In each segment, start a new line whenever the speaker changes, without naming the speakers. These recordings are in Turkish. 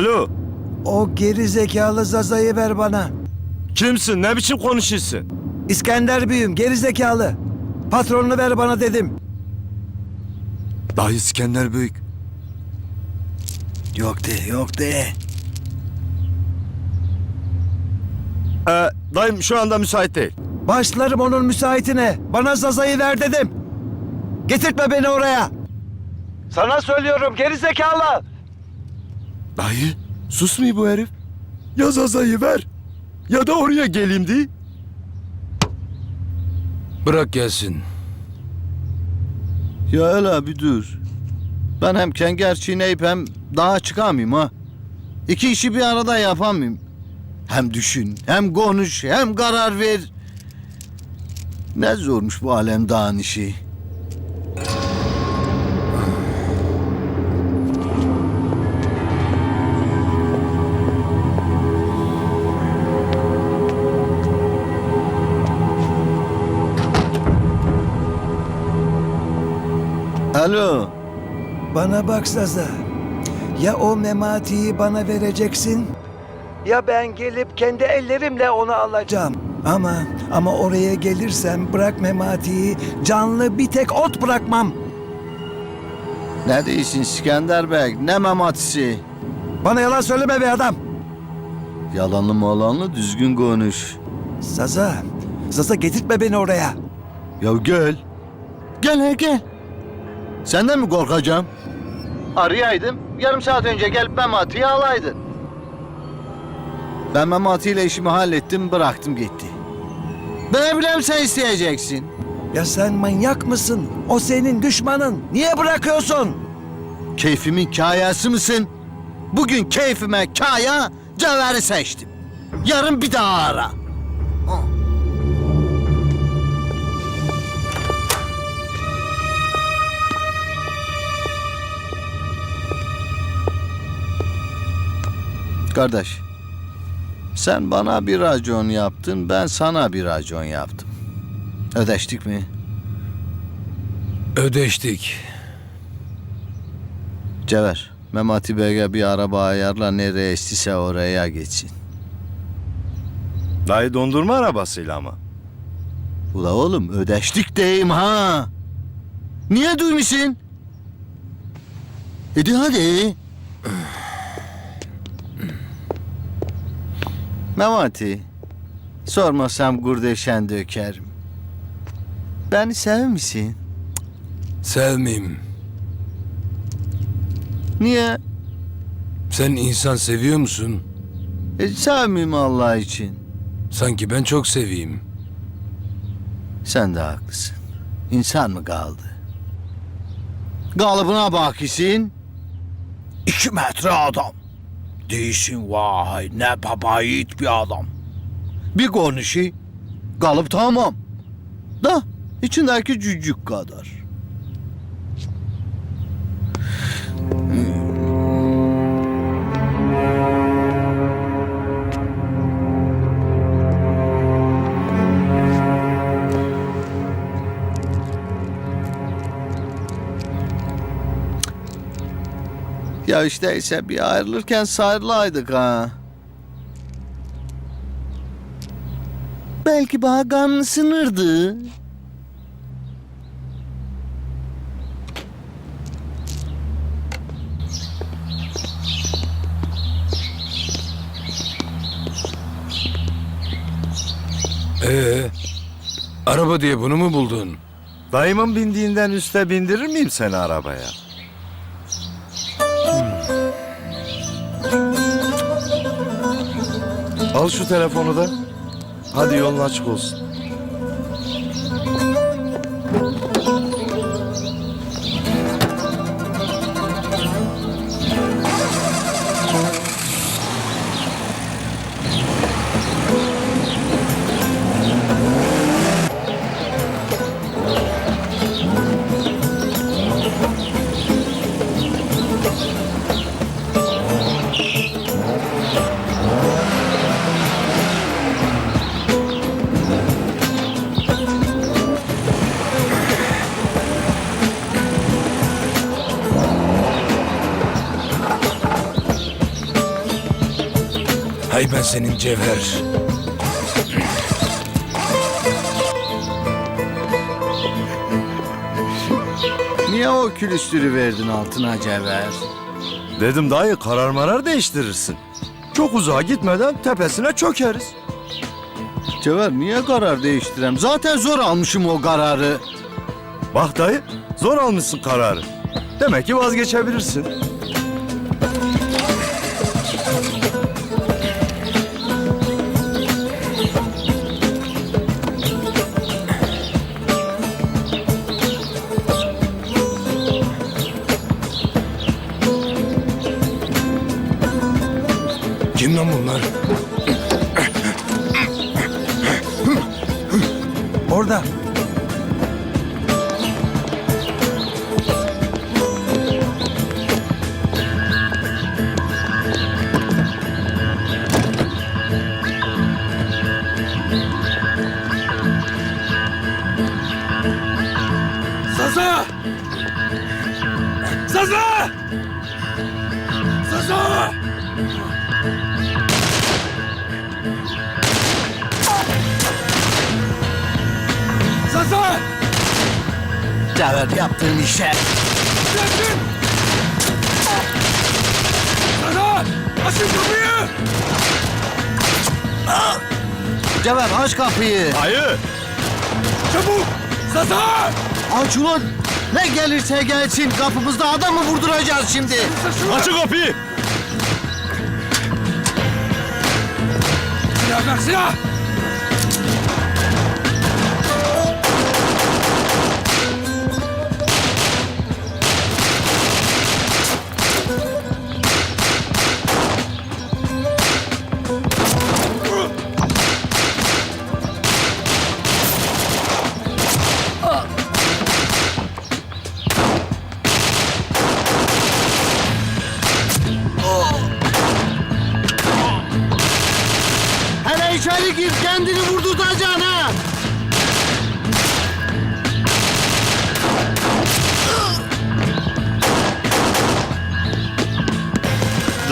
Alo.
O geri zekalı Zaza'yı ver bana.
Kimsin? Ne biçim konuşuyorsun?
İskender büyüm geri zekalı. Patronunu ver bana dedim.
Dayı İskender Büyük.
Yok de yok de.
Ee, dayım şu anda müsait değil.
Başlarım onun müsaitine. Bana Zaza'yı ver dedim. Getirtme beni oraya. Sana söylüyorum geri zekalı.
Dayı susmuyor bu herif. Ya Zaza'yı ver ya da oraya geleyim diye.
Bırak gelsin.
Ya öyle bir dur. Ben hem kenger çiğneyip hem daha çıkamayayım ha. İki işi bir arada yapamayayım. Hem düşün, hem konuş, hem karar ver. Ne zormuş bu alem dağın işi. Alo.
Bana bak Zaza. Ya o mematiyi bana vereceksin ya ben gelip kendi ellerimle onu alacağım. Ama ama oraya gelirsem bırak mematiyi canlı bir tek ot bırakmam.
Ne diyorsun İskender Bey? Ne mematisi?
Bana yalan söyleme be adam.
Yalanlı malanlı düzgün konuş.
Zaza, Zaza getirtme beni oraya.
Ya gel. Gel he gel. Senden mi korkacağım? Arayaydım. Yarım saat önce gelip Memati'yi alaydın. Ben Memati ile işimi hallettim bıraktım gitti. Ben bileyim sen isteyeceksin.
Ya sen manyak mısın? O senin düşmanın. Niye bırakıyorsun?
Keyfimin kayası mısın? Bugün keyfime kaya cevheri seçtim. Yarın bir daha ara. Kardeş, sen bana bir racon yaptın, ben sana bir racon yaptım. Ödeştik mi?
Ödeştik.
Cevher, Memati Bey'e bir araba ayarla nereye istise oraya geçsin.
Dayı dondurma arabasıyla ama.
Ula oğlum ödeştik deyim ha. Niye duymuşsun? Hadi hadi. Memati, sormasam gurdeşen dökerim. Beni sevmişsin.
Sevmeyeyim.
Niye?
Sen insan seviyor musun?
E, sevmeyeyim Allah için.
Sanki ben çok seveyim.
Sen de haklısın. İnsan mı kaldı? Kalıbına bak isin. İki metre adam. Değilsin vay ne baba yiğit bir adam. Bir konuşu kalıp tamam. Da içindeki cücük kadar. Ya işte ise bir ayrılırken sayrılaydık ha. Belki bana sınırdı.
Ee, araba diye bunu mu buldun?
Dayımın bindiğinden üste bindirir miyim seni arabaya? Al şu telefonu da. Hadi yolun açık olsun.
Ben senin Cevher.
Niye o külüstürü verdin altına Cevher?
Dedim dayı karar marar değiştirirsin. Çok uzağa gitmeden tepesine çökeriz.
Cevher niye karar değiştirem? Zaten zor almışım o kararı.
Bak dayı zor almışsın kararı. Demek ki vazgeçebilirsin.
Bunlar?
Orada.
Zaza! Zaza!
Cevher yaptığın işe.
Bırakın! Zaza! Açın kapıyı!
Cevher aç kapıyı.
Dayı!
Çabuk! Zaza!
Aç ulan. Ne gelirse gelsin kapımızda adam mı vurduracağız şimdi?
Açın kapıyı!
Silah ver silah!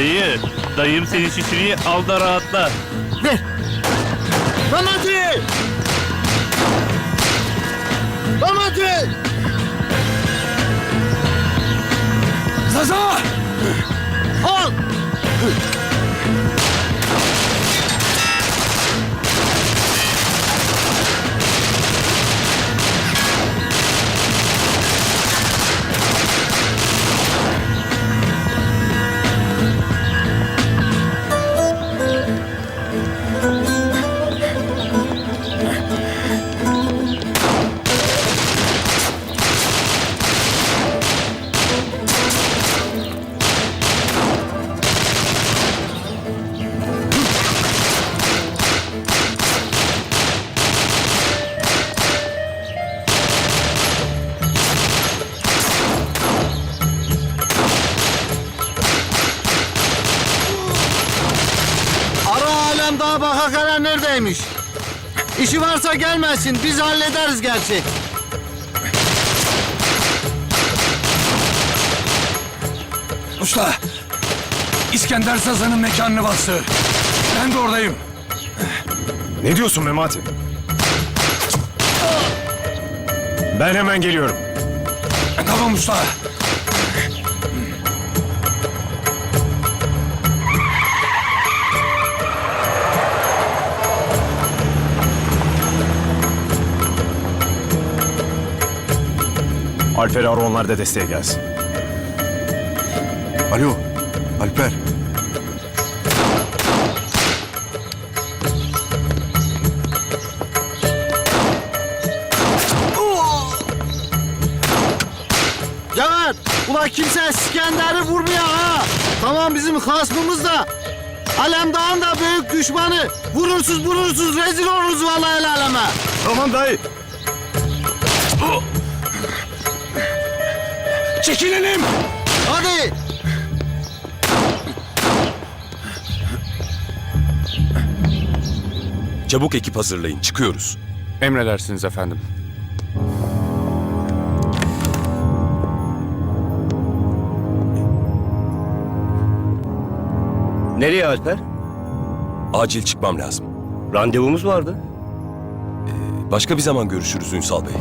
Dayı, dayım seni şişiriyi al da rahatla.
Ver. Lan hadi.
Zaza!
Karar neredeymiş? İşi varsa gelmesin biz hallederiz gerçi.
Usta! İskender Zaza'nın mekanını bastı. Ben de oradayım.
Ne diyorsun Memati? Ben hemen geliyorum.
Tamam usta.
Alper ara onlar da desteğe gelsin.
Alo Alper.
Cevat, ula kimse İskender'i vurmuyor ha. Tamam bizim hasmımız da. Alemdağ'ın da büyük düşmanı. Vurursuz vurursuz rezil oluruz vallahi el aleme.
Tamam dayı.
Çekilelim!
Hadi.
Çabuk ekip hazırlayın çıkıyoruz.
Emredersiniz efendim.
Nereye Alper?
Acil çıkmam lazım.
Randevumuz vardı.
Başka bir zaman görüşürüz Ünsal Bey.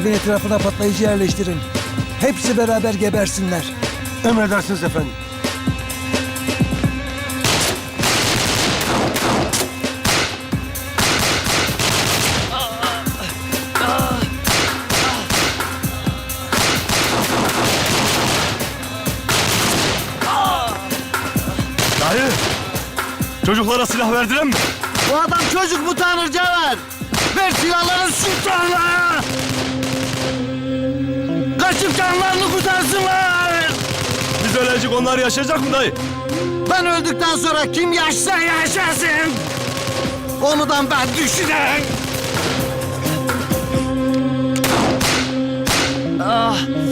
Evin etrafına patlayıcı yerleştirin. Hepsi beraber gebersinler.
Emredersiniz efendim.
Dayı. Çocuklara silah verdiler mi?
Bu adam çocuk mu tanır Cevher? Ver silahları sultanla! Kurtarsınlar!
Biz ölecek onlar yaşayacak mı dayı?
Ben öldükten sonra kim yaşsa yaşasın! Onudan ben düşünen!
Patlatın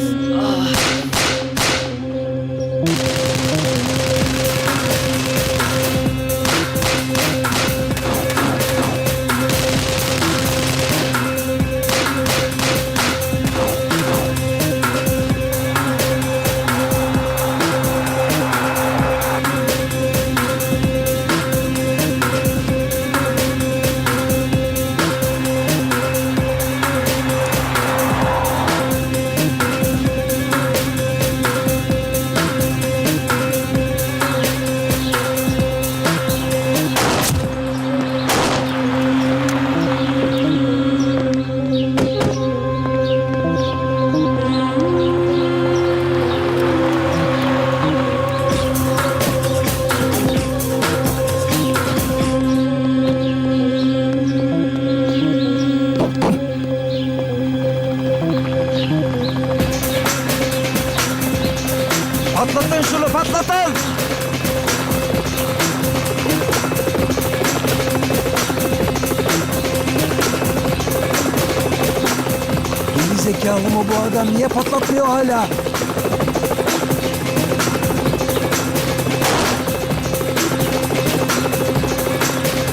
zekalı mı bu adam? Niye patlatmıyor hala?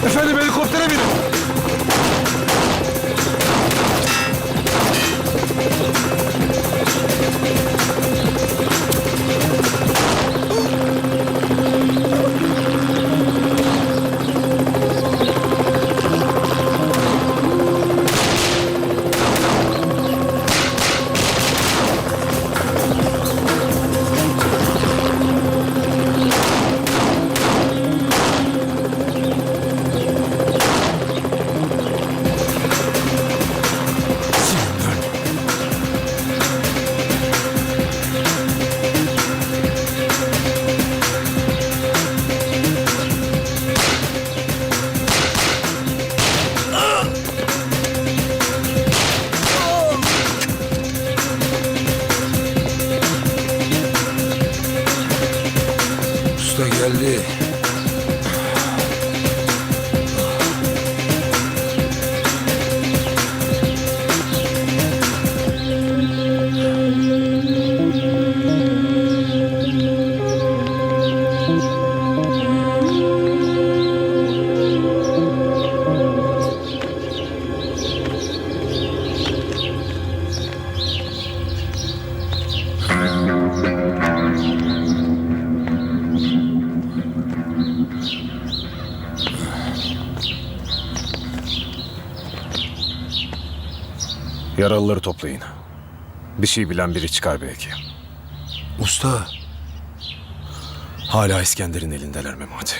Efendim helikoptere binin.
Yaralıları toplayın. Bir şey bilen biri çıkar belki.
Usta,
Hala İskender'in elindeler Memati.